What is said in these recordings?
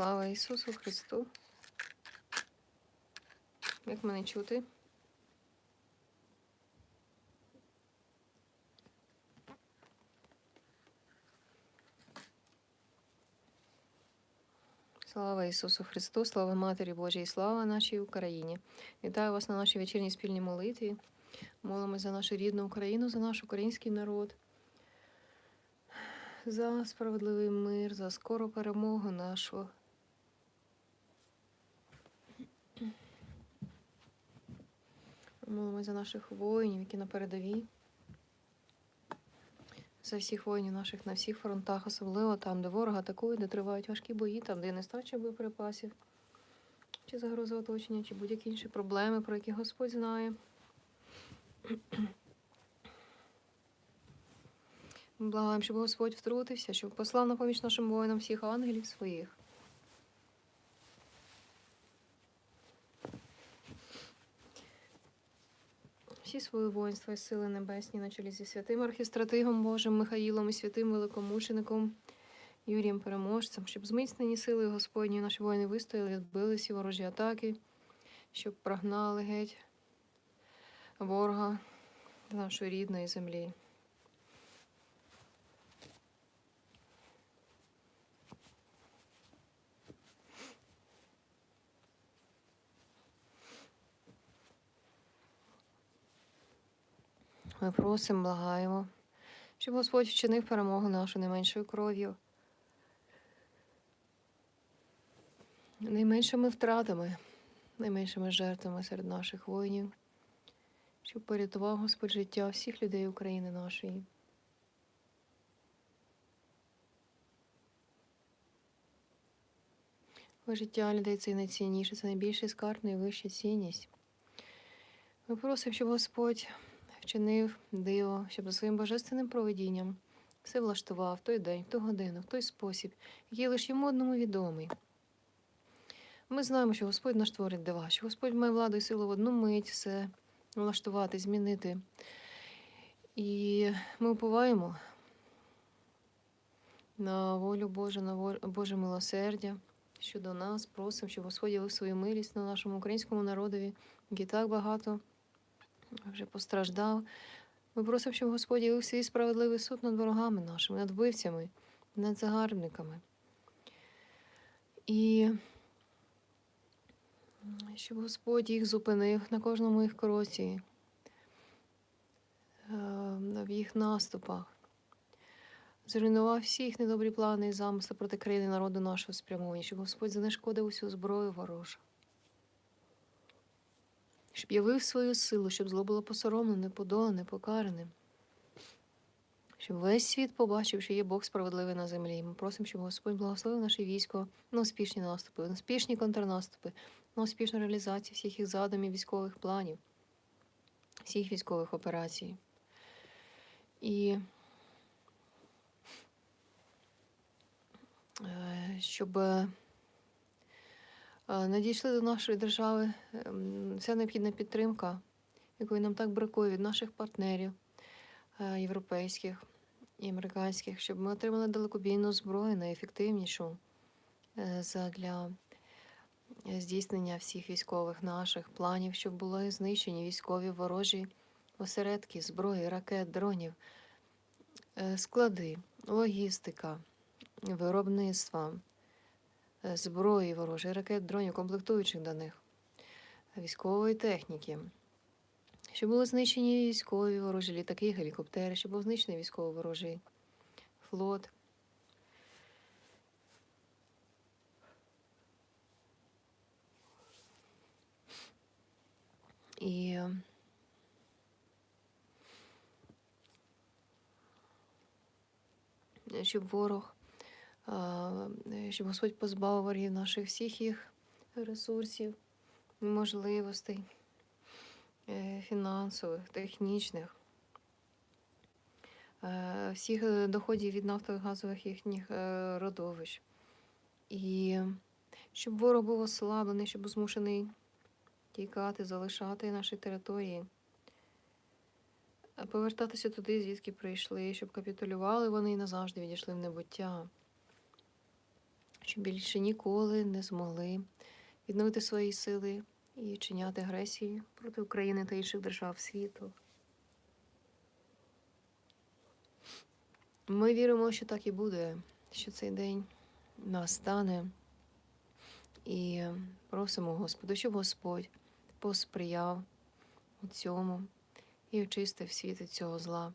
Слава Ісусу Христу. Як мене чути? Слава Ісусу Христу, слава Матері Божій, слава нашій Україні. Вітаю вас на нашій вечірній спільній молитві. Молимось за нашу рідну Україну, за наш український народ, за справедливий мир, за скору перемогу нашу. Молимось за наших воїнів, які на передовій. За всіх воїнів наших на всіх фронтах, особливо там, де ворог атакує, де тривають важкі бої, там, де нестача боєприпасів, чи загроза оточення, чи будь-які інші проблеми, про які Господь знає. Благаємо, щоб Господь втрутився, щоб послав на поміч нашим воїнам всіх ангелів своїх. Всі свої воїнства і сили небесні на чолі зі святим архістратигом Божим Михаїлом і святим великомучеником Юрієм Переможцем, щоб зміцнені сили Господні наші воїни вистояли, відбили всі ворожі атаки, щоб прогнали геть ворога з нашої рідної землі. Ми просимо, благаємо, щоб Господь вчинив перемогу нашу не меншою кров'ю, найменшими втратами, найменшими жертвами серед наших воїнів, щоб порятував Господь життя всіх людей України нашої. Бо життя людей це найцінніше, це найбільший скарб, найвища цінність. Ми просимо, щоб Господь вчинив диво, щоб за своїм божественним проведінням все влаштував в той день, в ту годину, в той спосіб, який лише йому одному відомий. Ми знаємо, що Господь наш творить дива, що Господь має владу і силу в одну мить все влаштувати, змінити. І ми уповаємо на волю Божу, на Боже милосердя щодо нас, просимо, щоб Господь явив свою милість на нашому українському народові, який так багато вже постраждав. Ми просимо, щоб Господь явив свій справедливий суд над ворогами нашими, над вбивцями, над загарбниками. І щоб Господь їх зупинив на кожному їх кроці, е, в їх наступах, зруйнував всі їх недобрі плани і замисли проти країни народу нашого спрямовані, щоб Господь занешкодив усю зброю ворожу щоб явив свою силу, щоб зло було посоромлене, подолане, покаране. Щоб весь світ побачив, що є Бог справедливий на землі. Ми просимо, щоб Господь благословив наше військо на успішні наступи, на успішні контрнаступи, на успішну реалізацію всіх їх задумів, військових планів, всіх військових операцій. І е, щоб Е, Надійшли до нашої держави ем, вся необхідна підтримка, якої нам так бракує від наших партнерів е, європейських і американських, щоб ми отримали далекобійну зброю найефективнішу е, для здійснення всіх військових наших планів, щоб були знищені військові ворожі осередки, зброї, ракет, дронів, склади, логістика, виробництва. Е, зброї ворожої, ракет, дронів, комплектуючих до них, військової техніки. Щоб були знищені військові ворожі літаки, гелікоптери, щоб був знищений військовий ворожий флот. І щоб ворог щоб Господь позбавив ворогів наших всіх їх ресурсів, можливостей е, фінансових, технічних, е, всіх е, доходів від нафтових газових їхніх родовищ. І щоб ворог був ослаблений, щоб змушений тікати, залишати наші території. Повертатися туди, звідки прийшли, щоб капітулювали вони і назавжди відійшли в небуття щоб більше ніколи не змогли відновити свої сили і чиняти агресію проти України та інших держав світу. Ми віримо, що так і буде, що цей день настане. І просимо Господу, щоб Господь посприяв у цьому і очистив світ від цього зла,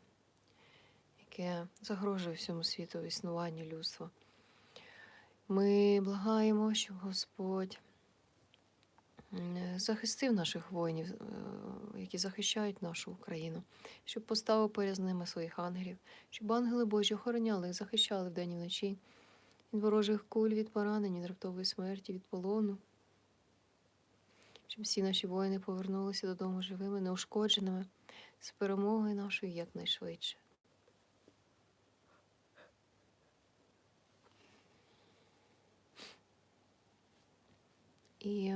яке загрожує всьому світу існуванню людства. Ми благаємо, щоб Господь захистив наших воїнів, е, які захищають нашу Україну, щоб поставив поряд з ними своїх ангелів, щоб ангели Божі охороняли і захищали вдень і вночі від ворожих куль, від поранень, від раптової смерті, від полону. Щоб всі наші воїни повернулися додому живими, неушкодженими, з перемогою нашою якнайшвидше. І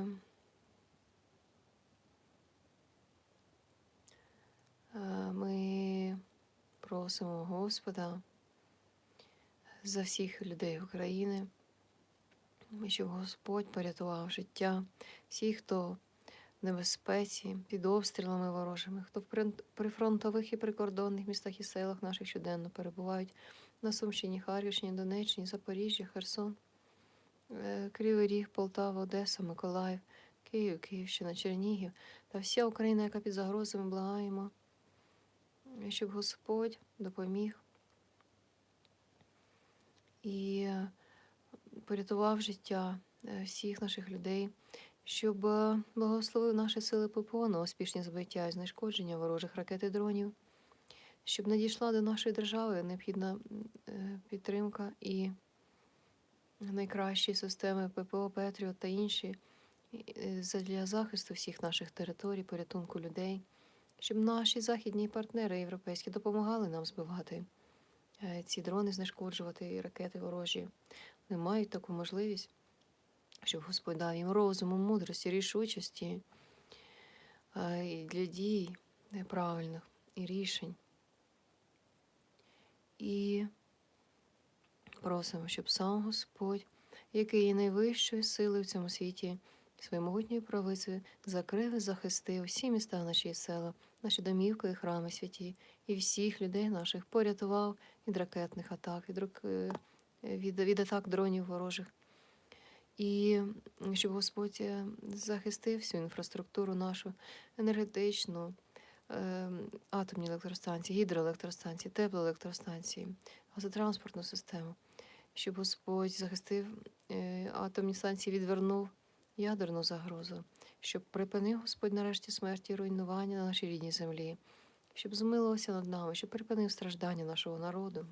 е, ми просимо Господа за всіх людей України, щоб Господь порятував життя всіх, хто в небезпеці, під обстрілами ворожими, хто в прифронтових і прикордонних містах і селах наших щоденно перебувають на Сумщині, Харківщині, Донеччині, Запоріжжі, Херсон, Кривий Ріг, Полтава, Одеса, Миколаїв, Київ, Київщина, Чернігів. Та вся Україна, яка під загрозами, благаємо, щоб Господь допоміг і е, порятував життя е, всіх наших людей, щоб е, благословив наші сили ППО на успішні збиття і знешкодження ворожих ракет і дронів, щоб надійшла до нашої держави необхідна е, підтримка і найкращі системи ППО, Петріот та інші е, для захисту всіх наших територій, порятунку людей, щоб наші західні партнери європейські допомагали нам збивати е, ці дрони, знешкоджувати і ракети ворожі. Вони мають таку можливість, щоб Господь дав їм розуму, мудрості, рішучості е, для дій правильних і рішень. І просимо, щоб сам Господь, який є найвищою силою в цьому світі, своєю могутньою правицею, закрив і захистив всі міста наші села, наші домівки і храми святі, і всіх людей наших порятував від ракетних атак, від, е, від, від атак дронів ворожих. І щоб Господь е, захистив всю інфраструктуру нашу енергетичну, е, атомні електростанції, гідроелектростанції, теплоелектростанції, газотранспортну систему, щоб Господь захистив е, атомні станції, відвернув ядерну загрозу, щоб припинив Господь нарешті смерті і руйнування на нашій рідній землі, щоб змилувався над нами, щоб припинив страждання нашого народу.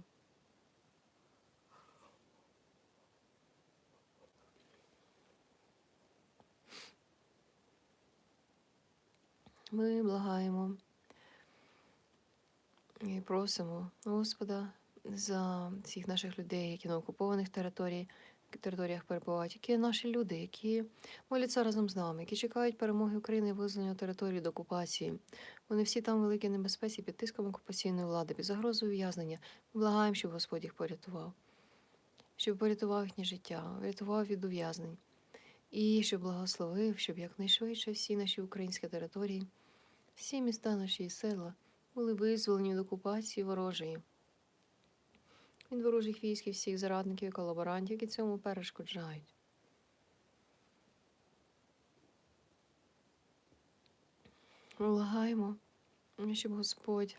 Ми благаємо і просимо Господа за всіх наших людей, які на окупованих територій, територіях перебувають, які наші люди, які моляться разом з нами, які чекають перемоги України і визволення території до окупації. Вони всі там в великій небезпеці під тиском окупаційної влади, під загрозою ув'язнення. Ми благаємо, щоб Господь їх порятував, щоб порятував їхнє життя, врятував від ув'язнень. І щоб благословив, щоб якнайшвидше всі наші українські території, всі міста наші села були визволені від окупації ворожої, від ворожих військ і всіх зарадників і колаборантів, які цьому перешкоджають. Благаємо, щоб Господь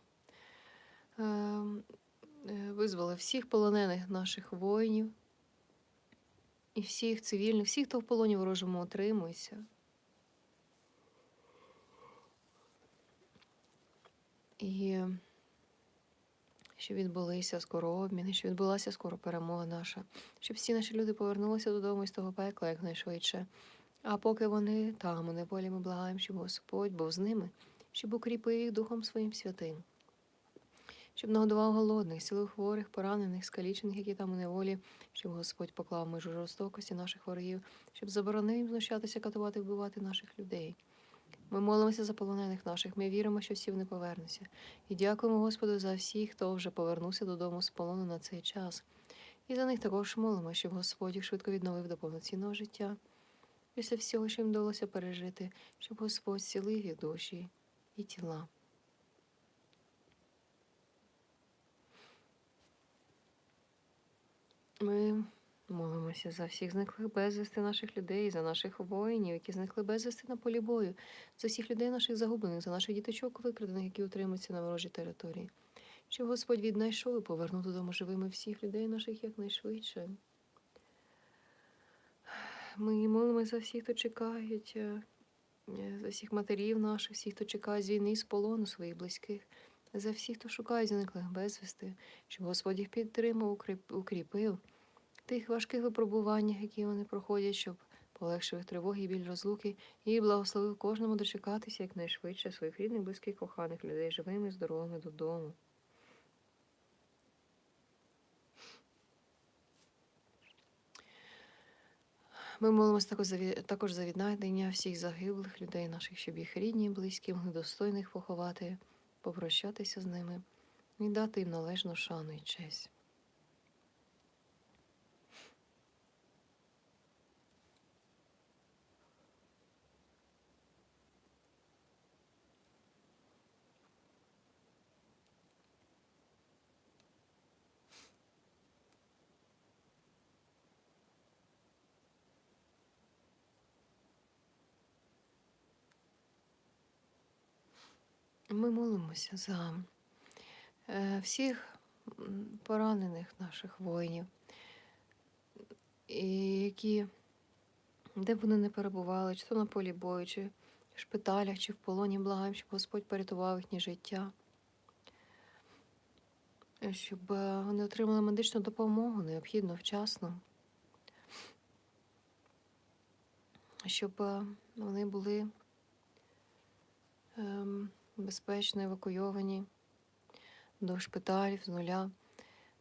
е, е, визволив всіх полонених наших воїнів і всіх цивільних, всіх, хто в полоні ворожому отримується. І щоб відбулися скоро обміни, щоб відбулася скоро перемога наша, щоб всі наші люди повернулися додому із того пекла якнайшвидше. А поки вони там, у неволі, ми благаємо, щоб Господь був з ними, щоб укріпив їх Духом Своїм святим, щоб нагодував голодних, силу хворих, поранених, скалічених, які там у неволі, щоб Господь поклав межу жорстокості наших ворогів, щоб заборонив їм знущатися, катувати, вбивати наших людей. Ми молимося за полонених наших. Ми віримо, що всі вони повернуться. І дякуємо Господу за всіх, хто вже повернувся додому з полону на цей час. І за них також молимо, щоб Господь їх швидко відновив до повноцінного життя. Після всього, що їм вдалося пережити, щоб Господь зцілив їх душі і тіла. Ми молимося за всіх зниклих безвісти наших людей, за наших воїнів, які зникли безвісти на полі бою, за всіх людей наших загублених, за наших діточок викрадених, які утримуються на ворожій території. Щоб Господь віднайшов і повернув додому живими всіх людей наших якнайшвидше. Ми молимося за всіх, хто чекають, е, за всіх матерів наших, всіх, хто чекає з війни, з полону своїх близьких, за всіх, хто шукає зниклих безвісти, щоб Господь їх підтримав, укріпив тих важких випробуваннях, які вони проходять, щоб полегшив їх тривоги і біль розлуки, і благословив кожному дочекатися якнайшвидше своїх рідних, близьких, коханих людей живими, здоровими додому. Ми молимося також за, також за віднайдення всіх загиблих людей наших, щоб їх рідні, близькі могли достойно їх поховати, попрощатися з ними і дати їм належну шану і честь. Ми молимося за е, всіх поранених наших воїнів, які, де б вони не перебували, чи то на полі бою, чи в шпиталях, чи в полоні, благаємо, щоб Господь порятував їхнє життя, щоб е, вони отримали медичну допомогу необхідно вчасно, щоб е, вони були. ем, безпечно евакуйовані до шпиталів з нуля.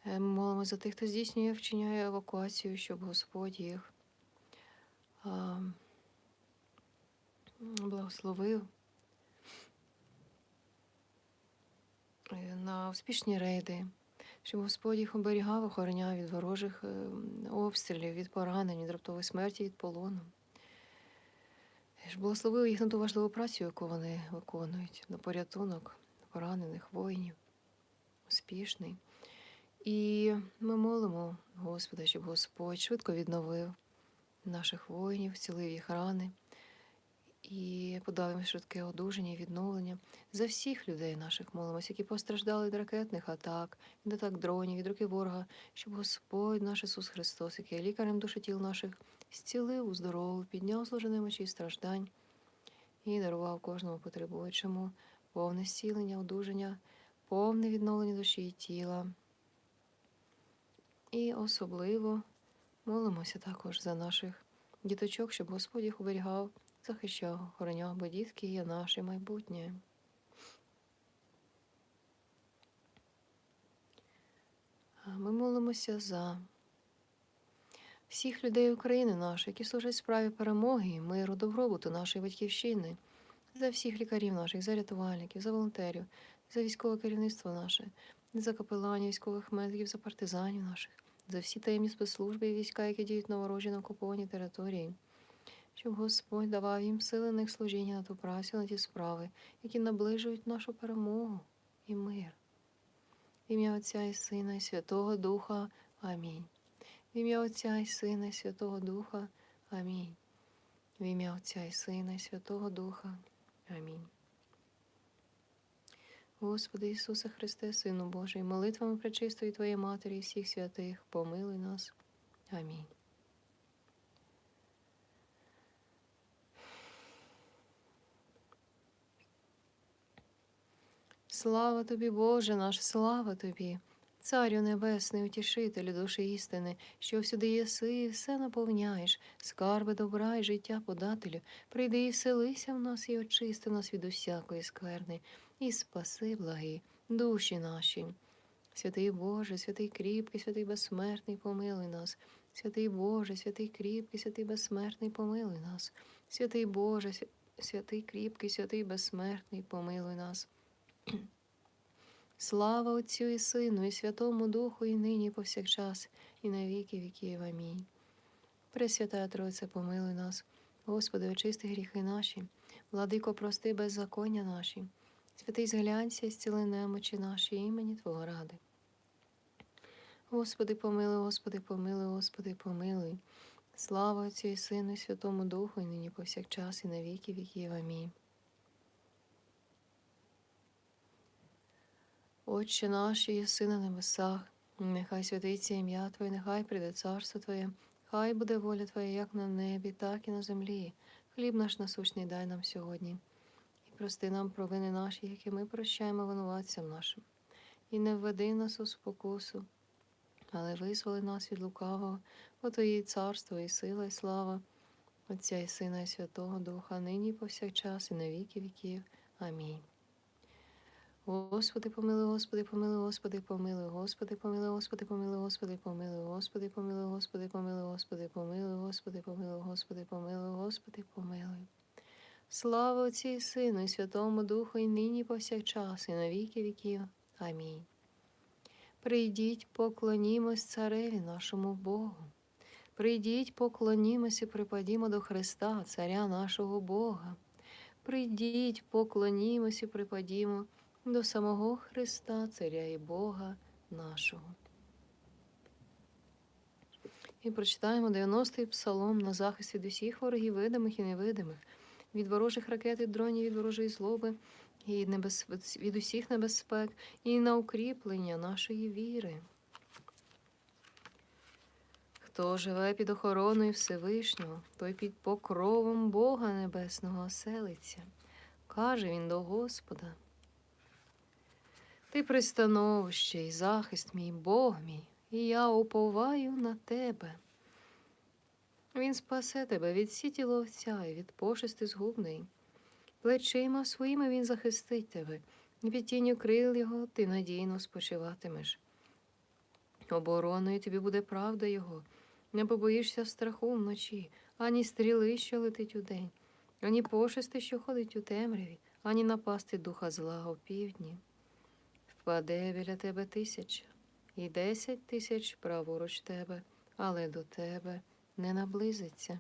Е, Ми молимо за тих, хто здійснює, вчиняє евакуацію, щоб Господь їх благословив е, на успішні рейди, щоб Господь їх оберігав, охороняв від ворожих е, обстрілів, від поранень, від раптової смерті, від полону. Благословив їх на ту важливу працю, яку вони виконують, на порятунок поранених воїнів, успішний. І ми молимо Господа, щоб Господь швидко відновив наших воїнів, зцілив їх рани і подав їм швидке одужання і відновлення. За всіх людей наших молимося, які постраждали від ракетних атак, від атак дронів, від руки ворога, щоб Господь наш Ісус Христос, який є лікарем душі тіл наших, зцілив, уздоровив, підняв зложений мочі страждань і дарував кожному потребуючому повне зцілення, одужання, повне відновлення душі і тіла. І особливо молимося також за наших діточок, щоб Господь їх оберігав, захищав, охороняв, бо дітки є наше майбутнє. Ми молимося за всіх людей України нашої, які служать справі перемоги, миру, добробуту нашої батьківщини, за всіх лікарів наших, за рятувальників, за волонтерів, за військове керівництво наше, за капеланів, військових медиків, за партизанів наших, за всі таємні спецслужби і війська, які діють на ворожі на окупованій території. Щоб Господь давав їм сили на їх служіння на ту працю, на ті справи, які наближують нашу перемогу і мир. В ім'я Отця і Сина, і Святого Духа. Амінь. В ім'я Отця і Сина, і Святого Духа. Амінь. В ім'я Отця і Сина, і Святого Духа. Амінь. Господи Ісусе Христе, Сину Божий, молитвами пречистої Твоєї Матері і всіх святих, помилуй нас. Амінь. Слава тобі, Боже наш, слава тобі, Царю Небесний, утішителю душі істини, що всюди єси і все наповняєш, скарби добра і життя подателю, прийди і вселися в нас і очисти нас від усякої скверни, і спаси, благи, душі наші. Святий Боже, святий кріпкий, святий безсмертний, помилуй нас. Святий Боже, святий кріпкий, святий безсмертний, помилуй нас. Святий Боже, святий кріпкий, святий безсмертний, помилуй нас. Слава Отцю і Сину, і Святому Духу, і нині, і повсякчас, і на віки віків. Амінь. Пресвята Тройце, помилуй нас, Господи, очисти гріхи наші, владико, прости беззаконня наші, святий зглянься і зціли немочі наші імені Твого ради. Господи, помилуй, Господи, помилуй, Господи, помилуй. Слава Отцю і Сину, і Святому Духу, і нині повсякчас, і на віки віків. Амінь. Отче наш, єси на небесах, нехай святиться ім'я Твоє, нехай прийде царство Твоє, хай буде воля Твоя, як на небі, так і на землі. Хліб наш насущний дай нам сьогодні. І прости нам провини наші, які ми прощаємо винуватцям нашим. І не введи нас у спокусу, але визволи нас від лукавого, бо Твоє царство і сила, і слава, Отця і Сина, і Святого Духа, нині повсякчас, і на віки віків. Амінь. Господи, помилуй, Господи, помилуй, Господи, помилуй, Господи, помилуй, Господи, помилуй, Господи, помилуй, Господи, помилуй, Господи, помилуй, Господи, помилуй, Господи, помилуй, Господи, помилуй, Господи, помилуй. Слава Отцю і Сину, і Святому Духу, і нині повсякчас, і на віки віків. Амінь. Прийдіть, поклонімось цареві нашому Богу. Прийдіть, поклонімось і припадімо до Христа, Царя нашого Бога. Прийдіть, поклонімось і припадімо до самого Христа, Царя і Бога нашого. І прочитаємо 90-й псалом на захист від усіх ворогів, видимих і невидимих, від ворожих ракет і дронів, від ворожої злоби, і небез... від усіх небезпек, і на укріплення нашої віри. Хто живе під охороною Всевишнього, той під покровом Бога Небесного оселиться. Каже він до Господа. Ти пристановище і захист мій, Бог мій, і я уповаю на тебе. Він спасе тебе від сіті ловця і від пошести згубної. Плечима своїми він захистить тебе, і під тінню крил його ти надійно спочиватимеш. Обороною тобі буде правда його, не побоїшся страху вночі, ані стріли, що летить удень, ані пошести, що ходить у темряві, ані напасти духа зла опівдні. Впаде біля тебе тисяча, і десять тисяч праворуч тебе, але до тебе не наблизиться.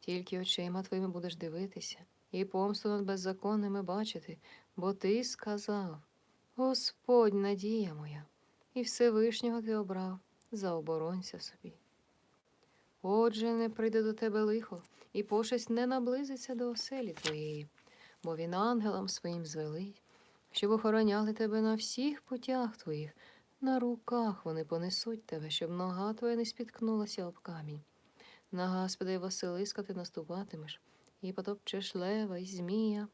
Тільки очима твоїми будеш дивитися, і помсту над беззаконними бачити, бо ти сказав: Господь надія моя, і Всевишнього ти обрав за оборонця собі. Отже, не прийде до тебе лихо, і пошесть не наблизиться до оселі твоєї, бо він ангелам своїм звелить, щоб охороняли тебе на всіх путях твоїх, на руках вони понесуть тебе, щоб нога твоя не спіткнулася об камінь. На Господа Василиска ти наступатимеш, і потопчеш лева й змія.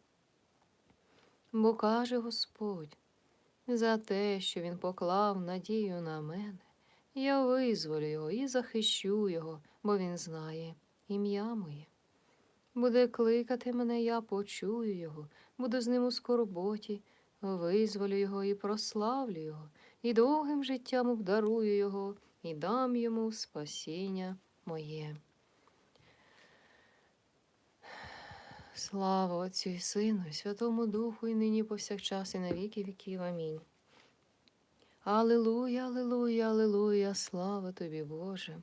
Бо каже Господь, за те, що він поклав надію на мене, я визволю його і захищу його, бо він знає ім'я моє. Буде кликати мене, я почую його, буду з ним у скорботі, визволю його і прославлю його, і довгим життям обдарую його, і дам йому спасіння моє. Слава Отцю і Сину, і Святому Духу, і нині повсякчас, і на віки віків. Амінь. Аллилуйя, аллилуйя, аллилуйя, слава тобі, Боже.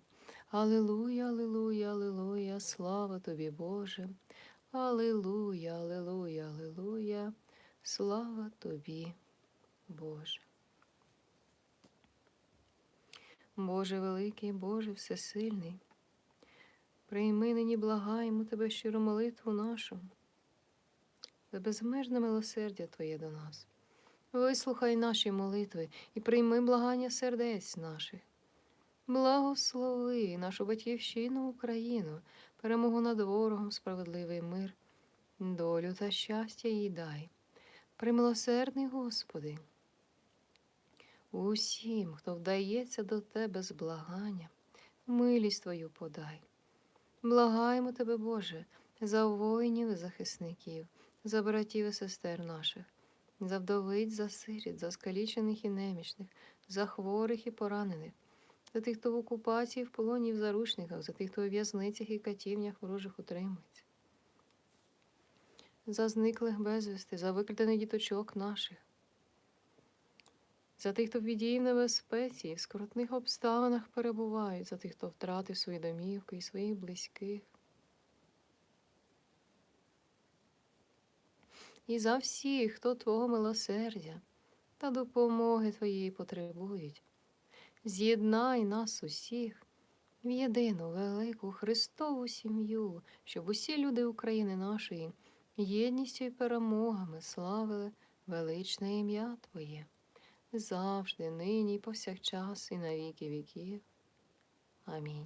Аллилуйя, аллилуйя, аллилуйя, слава тобі, Боже. Аллилуйя, аллилуйя, аллилуйя, слава тобі, Боже. Боже великий, Боже всесильний, прийми нині благаємо Тебе щиру молитву нашу, за безмежне милосердя Твоє до нас. Вислухай наші молитви і прийми благання сердець наших. Благослови нашу батьківщину Україну, перемогу над ворогом, справедливий мир, долю та щастя їй дай. Примилосердний Господи, усім, хто вдається до Тебе з благанням, милість Твою подай. Благаємо Тебе, Боже, за воїнів і захисників, за братів і сестер наших, за вдовиць, за сиріт, за скалічених і немічних, за хворих і поранених, за тих, хто в окупації, в полоні і в заручниках, за тих, хто у в'язницях і катівнях ворожих утримується, за зниклих безвісти, за викрадених діточок наших, за тих, хто в біді в небезпеці, в скоротних обставинах перебувають, за тих, хто втратив свої домівки і своїх близьких. І за всіх, хто Твого милосердя та допомоги Твоєї потребують. З'єднай нас усіх в єдину велику Христову сім'ю, щоб усі люди України нашої єдністю і перемогами славили величне ім'я Твоє, завжди, нині, повсякчас, і на віки віків. Амінь.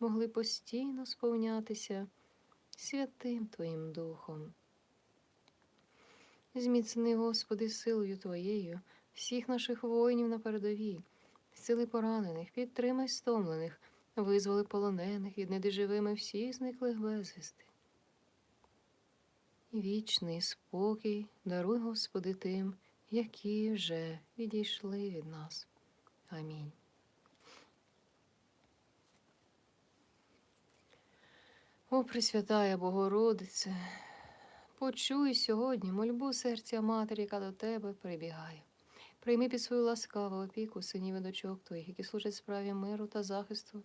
могли постійно сповнятися святим Твоїм Духом. Зміцни, Господи, силою Твоєю, всіх наших воїнів на передовій, сили поранених, підтримай стомлених, визволи полонених і недоживими всіх зниклих безвісти. Вічний спокій даруй, Господи, тим, які вже відійшли від нас. Амінь. О, Пресвятая Богородице, почуй сьогодні мольбу серця матері, яка до тебе прибігає. Прийми під свою ласкаву опіку синів і дочок твоїх, які служать справі миру та захисту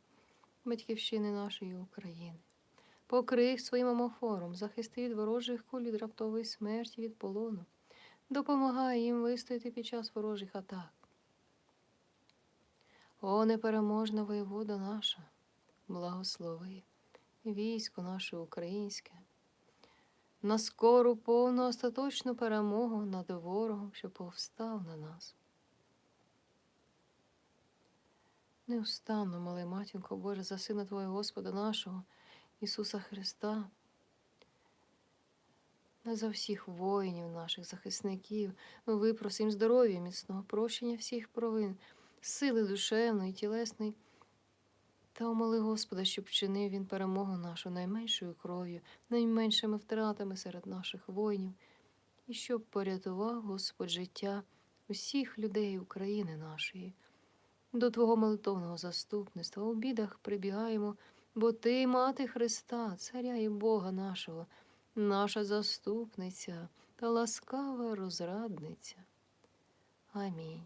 батьківщини нашої України. Покрий їх своїм амофором, захисти від ворожих куль від раптової смерті від полону, допомагай їм вистояти під час ворожих атак. О, непереможна воєвода наша, благослови військо наше українське, на скору повну остаточну перемогу над ворогом, що повстав на нас. Неустанно, моли, матінко Боже, за Сина Твого Господа нашого, Ісуса Христа, на за всіх воїнів наших захисників, випросим здоров'я, міцного прощення всіх провин, сили душевної, тілесної. Та умоли Господа, щоб вчинив він перемогу нашу найменшою кров'ю, найменшими втратами серед наших воїнів, і щоб порятував Господь життя усіх людей України нашої. До Твого молитовного заступництва у бідах прибігаємо, бо Ти, мати Христа, Царя і Бога нашого, наша заступниця та ласкава розрадниця. Амінь.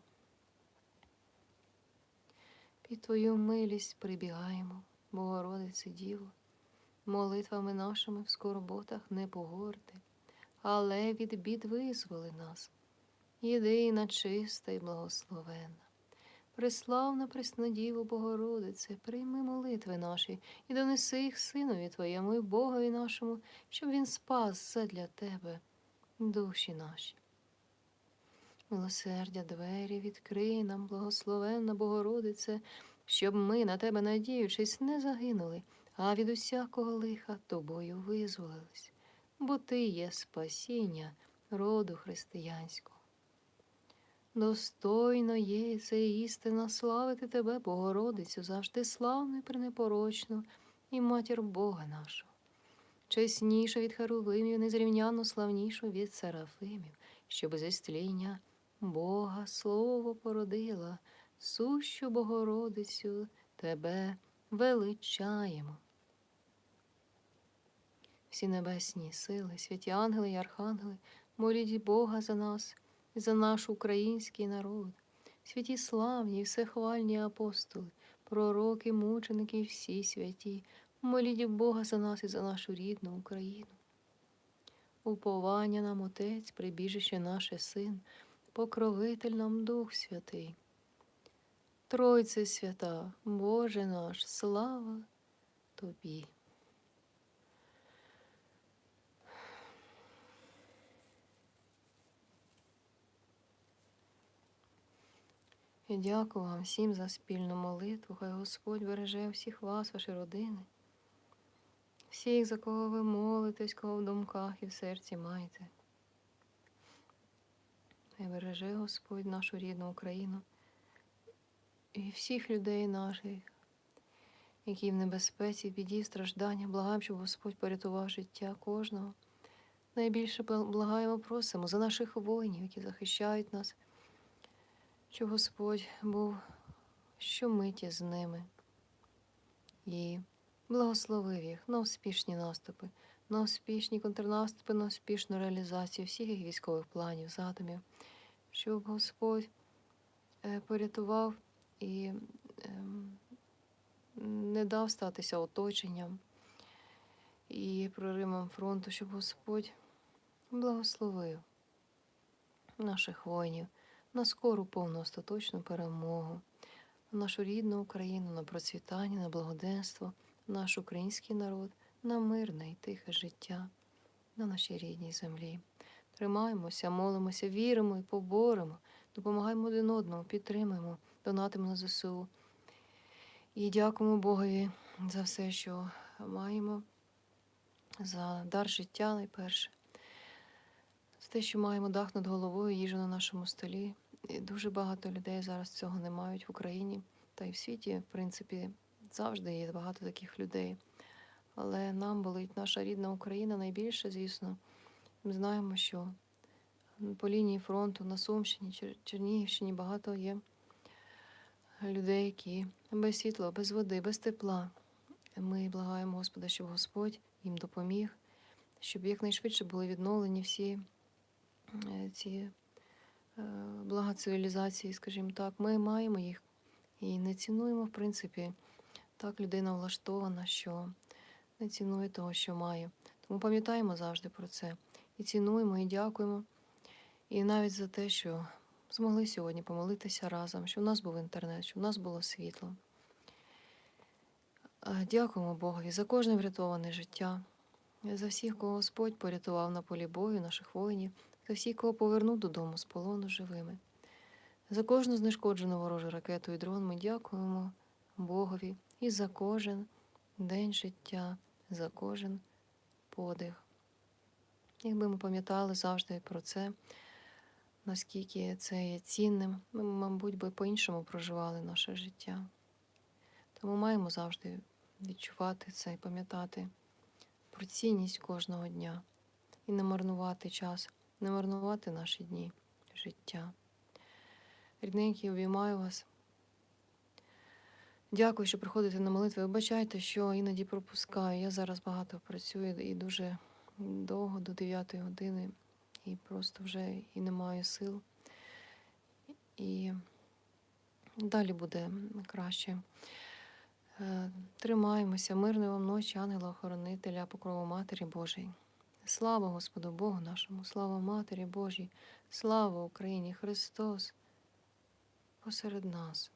Під Твою милість прибігаємо, Богородице Діво, молитвами нашими в скорботах не погорди, але від бід визволи нас, єдина, чиста і благословенна. Преславна Преснодіво Богородице, прийми молитви наші і донеси їх Синові Твоєму і Богові нашому, щоб Він спас задля Тебе, душі наші. Милосердя двері відкрий нам, благословенна Богородице, щоб ми, на тебе, надіючись, не загинули, а від усякого лиха тобою визволились, бо ти є спасіння роду християнського. Достойно є це істина славити тебе, Богородицю, завжди славну і пренепорочну, і матір Бога нашого. Чесніша від Харувимів, незрівняно славнішу від Серафимів, щоб зі стління Бога Слово породила, сущу Богородицю тебе величаємо. Всі небесні сили, святі ангели й архангели, моліть Бога за нас і за наш український народ, святі славні, і всехвальні апостоли, пророки, мученики, всі святі, моліть Бога за нас і за нашу рідну Україну. Уповання нам Отець, прибіжище наше Син, покровитель нам Дух Святий. Тройце свята, Боже наш, слава Тобі. І дякую вам всім за спільну молитву. Хай Господь береже всіх вас, ваші родини, всіх, за кого ви молитесь, кого в думках і в серці маєте. Хай береже Господь нашу рідну Україну і всіх людей наших, які в небезпеці, в біді, страждання. Благаємо, щоб Господь порятував життя кожного. Найбільше благаємо, просимо за наших воїнів, які захищають нас, щоб Господь був щомиті з ними і благословив їх на успішні наступи, на успішні контрнаступи, на успішну реалізацію всіх їх військових планів, задумів, щоб Господь е, порятував і ем, не дав статися оточенням і проримом фронту, щоб Господь благословив наших воїнів на скору повну остаточну перемогу, нашу рідну Україну, на процвітання, на благоденство, наш український народ, на мирне і тихе життя на нашій рідній землі. Тримаємося, молимося, віримо і поборемо, допомагаємо один одному, підтримуємо, донатимо на ЗСУ. І дякуємо Богові за все, що маємо, за дар життя найперше, за те, що маємо дах над головою, їжу на нашому столі. І дуже багато людей зараз цього не мають в Україні та й в світі, в принципі, завжди є багато таких людей. Але нам болить наша рідна Україна найбільше, звісно. Ми знаємо, що по лінії фронту на Сумщині, Чер- Чернігівщині багато є людей, які без світла, без води, без тепла. Ми благаємо Господа, щоб Господь їм допоміг, щоб якнайшвидше були відновлені всі е, ці е, блага цивілізації, скажімо так. Ми маємо їх і не цінуємо, в принципі, так людина влаштована, що не цінує того, що має. Тому пам'ятаємо завжди про це. І цінуємо, і дякуємо. І навіть за те, що змогли сьогодні помолитися разом, що в нас був інтернет, що в нас було світло. Дякуємо Богові за кожне врятоване життя, за всіх, кого Господь порятував на полі бою, наших воїнів, за всіх, кого повернув додому з полону живими. За кожну знешкоджену ворожу ракету і дрон ми дякуємо Богові і за кожен день життя, за кожен подих. Якби ми пам'ятали завжди про це, наскільки це є цінним, ми, мабуть, би по-іншому проживали наше життя. Тому маємо завжди відчувати це і пам'ятати про цінність кожного дня і не марнувати час, не марнувати наші дні життя. Рідненькі, обіймаю вас. Дякую, що приходите на молитви. Вибачайте, що іноді пропускаю. Я зараз багато працюю і дуже довго до 9 години, і просто вже і не маю сил. І далі буде краще. Е, Тримаємося, мирної вам ночі, ангела-охоронителя, покрову Матері Божої. Слава Господу Богу нашому, слава Матері Божій, слава Україні, Христос посеред нас.